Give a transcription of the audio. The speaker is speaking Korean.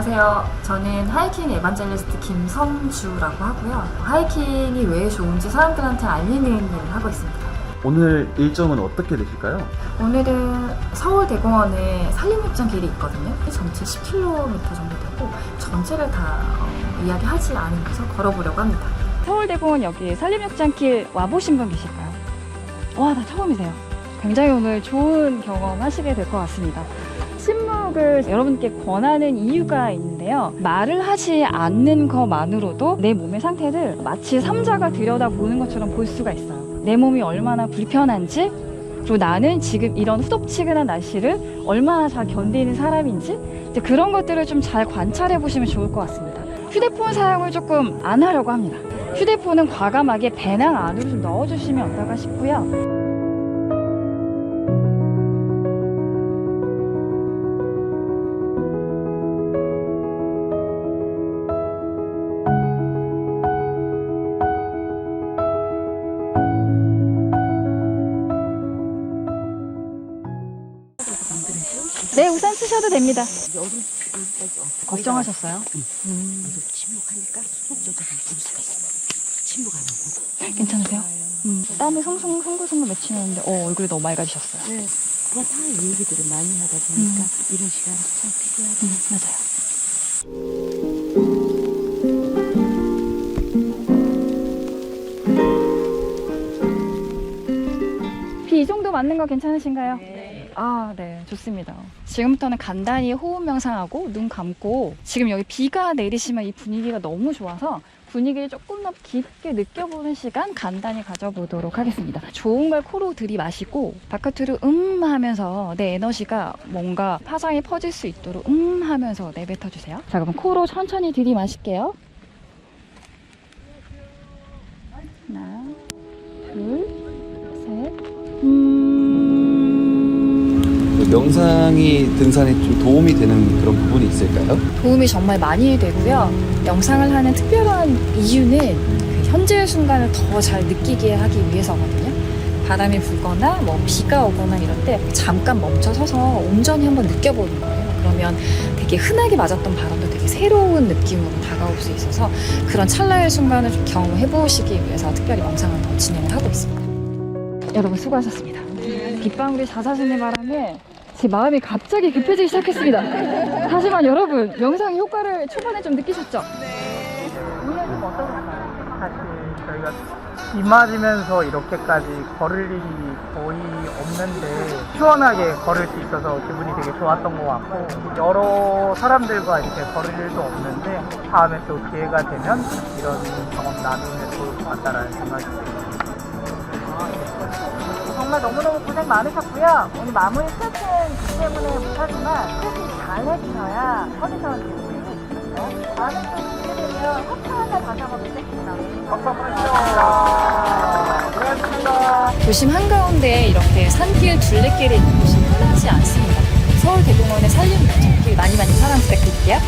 안녕하세요. 저는 하이킹 에반젤리스트 김성주라고 하고요. 하이킹이 왜 좋은지 사람들한테 알리는 일을 하고 있습니다. 오늘 일정은 어떻게 되실까요? 오늘은 서울대공원에 산림욕장 길이 있거든요. 전체 10km 정도 되고 전체를 다 어, 이야기하지 않으면서 걸어보려고 합니다. 서울대공원 여기 산림욕장길 와보신 분 계실까요? 와, 다 처음이세요. 굉장히 오늘 좋은 경험 하시게 될 것 같습니다. 침묵을 여러분께 권하는 이유가 있는데요. 말을 하지 않는 것만으로도 내 몸의 상태를 마치 삼자가 들여다보는 것처럼 볼 수가 있어요. 내 몸이 얼마나 불편한지, 그리고 나는 지금 이런 후덥지근한 날씨를 얼마나 잘 견디는 사람인지, 그런 것들을 좀 잘 관찰해 보시면 좋을 것 같습니다. 휴대폰 사용을 조금 안 하려고 합니다. 휴대폰은 과감하게 배낭 안으로 좀 넣어주시면 어떨까 싶고요. 네, 우산 쓰셔도 됩니다. 걱정하셨어요? 침묵하니까 속도가 줄 수가 있어. 침묵하는 거. 괜찮으세요? 음, 땀이 송송 송글송글 맺히는데 어, 얼굴이 너무 맑아지셨어요. 네. 그거 다 얘기들을 많이 하다 보니까 이런 시간이 참 필요하다. 음, 맞아요. 비 이 정도 맞는 거 괜찮으신가요? 네. 아, 네. 좋습니다. 지금부터는 간단히 호흡 명상하고 눈 감고 지금 여기 비가 내리시면 이 분위기가 너무 좋아서 분위기를 조금 더 깊게 느껴보는 시간 간단히 가져보도록 하겠습니다. 좋은 걸 코로 들이마시고 바깥으로 음 하면서 내 에너지가 뭔가 파장이 퍼질 수 있도록 음 하면서 내뱉어 주세요. 자, 그럼 코로 천천히 들이마실게요. 하나, 둘, 음. 명상이 등산에 좀 도움이 되는 그런 부분이 있을까요? 도움이 정말 많이 되고요. 영상을 하는 특별한 이유는 그 현재의 순간을 더 잘 느끼게 하기 위해서거든요. 바람이 불거나 뭐 비가 오거나 이럴 때 잠깐 멈춰 서서 온전히 한번 느껴보는 거예요. 그러면 되게 흔하게 맞았던 바람도 되게 새로운 느낌으로 다가올 수 있어서 그런 찰나의 순간을 좀 경험해 보시기 위해서 특별히 영상을 더 진행을 하고 있습니다. 여러분 수고하셨습니다. 빗방울이 잦아지는 바람에 제 마음이 갑자기 급해지기 시작했습니다. 하지만 여러분 영상의 효과를 초반에 좀 느끼셨죠? 오늘 좀 어떠셨나요? 사실 저희가 비 맞으면서 이렇게까지 걸을 일이 거의 없는데 시원하게 걸을 수 있어서 기분이 되게 좋았던 것 같고 여러 사람들과 이렇게 걸을 일도 없는데 다음에 또 기회가 되면 이런 경험 나누면 좋을 것 같다라는 생각이 듭니다. 정말 너무너무 고생 많으셨고요. 오늘 마무리 스트레칭 기 때문에 못하지만 스트레칭 잘 해주셔야 수 있어요. 다음에 또 기회 되면 협찬한테 다시 한번 뵙겠습니다. 고맙습니다. 도심 한가운데 이렇게 산길 둘레길이 있는 곳이 흔하지 않습니다. 서울 대공원의 산림 목적길 많이 많이 사랑 부탁드릴게요.